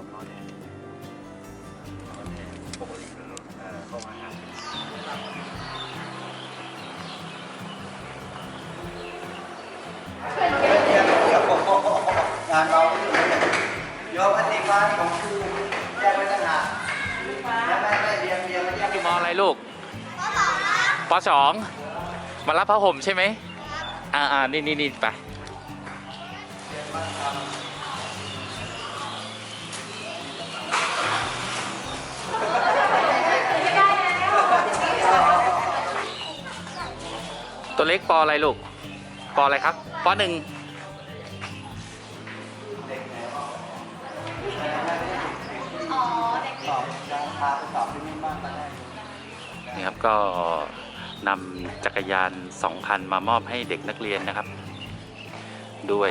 ครับนอนแอร์นอนแร์ปกติเอ่อเข้ามาหาการเราโยมปฏิภาณของครูแยกเปต่างหากแล้วแม่แม่เรียนเรียงแล้วแยกอยู่มออะไรลูกป .2 องมารับพระห่มใช่ไหมอ่าอ่านี่นี่นี่ไป เล็กปออะไรลูกปออะไรครับปอหนึ่งนี่ครับก็นำจักรยานสองคันมามอบให้เด็กนักเรียนนะครับ ด้วย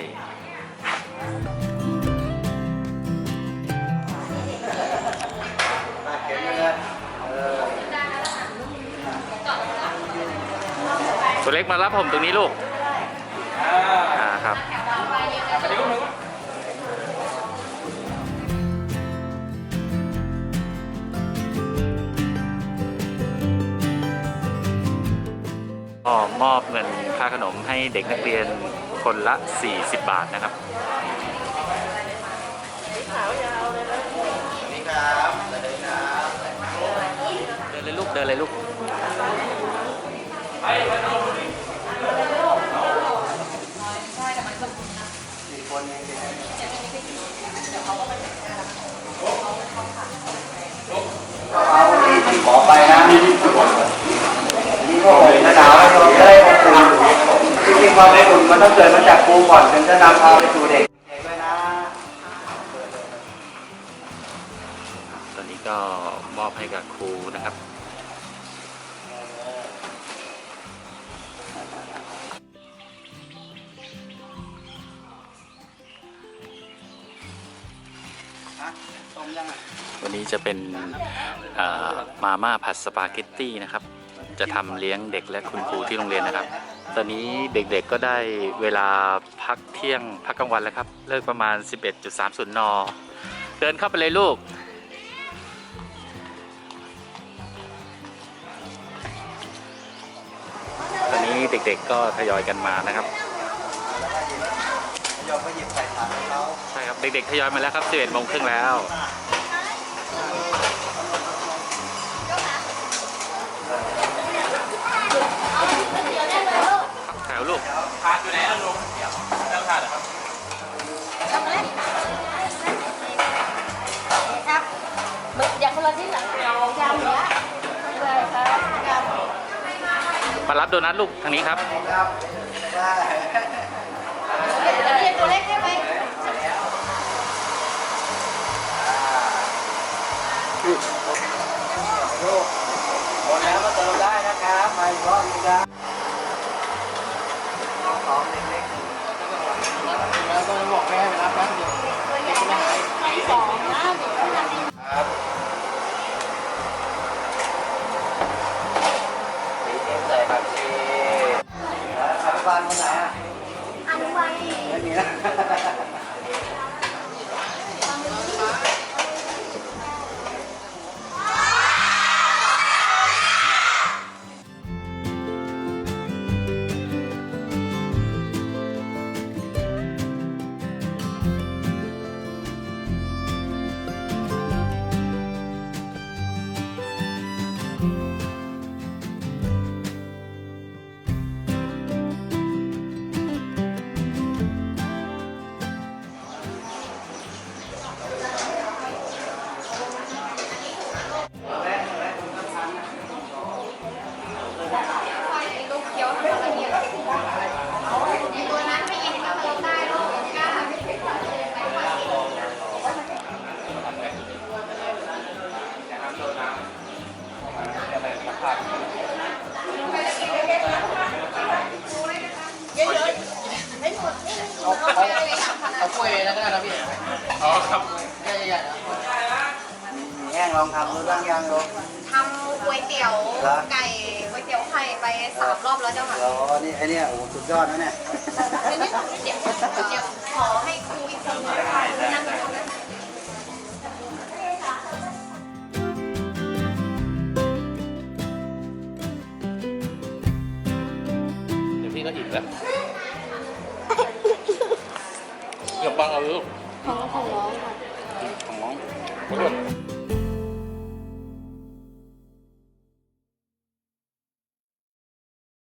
ตัวเล็กมารับผมตรงนี้ลูก อ่าครับก็มอบเงินค่าขนมให้เด็กนักเรียนคนละ 40 บาทนะครับเดินเลยลูก เดินเลยลูก เอาที่ที่ขอไปนะนี่ก็ผมจะหนาวเราจะได้อบอุ่นจริงๆ ความอบอุ่นมันต้องเกิดมาจากครูก่อนถึงจะนำพาไปสู่เด็กเด็กด้วยนะ ตอนนี้ก็มอบให้กับครูนะครับ วันนี้จะเป็นอ่อมาม่าผัดสปาเกตตี้นะครับ จะทำเลี้ยงเด็กและคุณครูที่โรงเรียนนะครับ อนนี้เด็กๆก็ได้เวลาพักเที่ยงพักกลางวันแล้วครับ เลิกประมาณ 11.30 น เดินเข้าไปเลยลูก ตอนนี้เด็กๆก็ทยอยกันมานะครับโยมก็หยิบใส่ถาดให้เขาใช่ครับเด็กๆทยอยมาแล้วครับ 11โมงครึ่งแล้ว รับโดนัทลูกทางนี้ครับครับได้แล้วเรียนตัวเล็กได้ไหมลูกหมดแล้วมาเติมได้นะครับมาอีกรอบนึงครับของเล็กๆแล้วก็บอกแม่ไปรับแป๊บเดียวสองนะเดี๋ยวทำเอง ครับสีเต็มใส่ผักชีอ นุบาลคนไหนอะอนุบาลไม่มีนะ เอาเอากล้วยแล้วก็ได้นะพี่อ๋อครับใหญ่ๆนะแห้งลองทำดูบ้างยังลูกทำก๋วยเตี๋ยวไก่ก๋วยเตี๋ยวไข่ไปสามรอบแล้วเจ้าค่ะอ๋อนี่ไอเนี่ยโอ้โหสุดยอดนะเนี่ยเดี๋ยวเดี๋ยวเดี๋ยวขอให้ครูอีกคนหนึ่งนั่งตรงนั้นเดี๋ยวพี่ก็อิ่มแล้ว อย่าบังเอาลูกของของน้องค่ะของน้องขอโทษ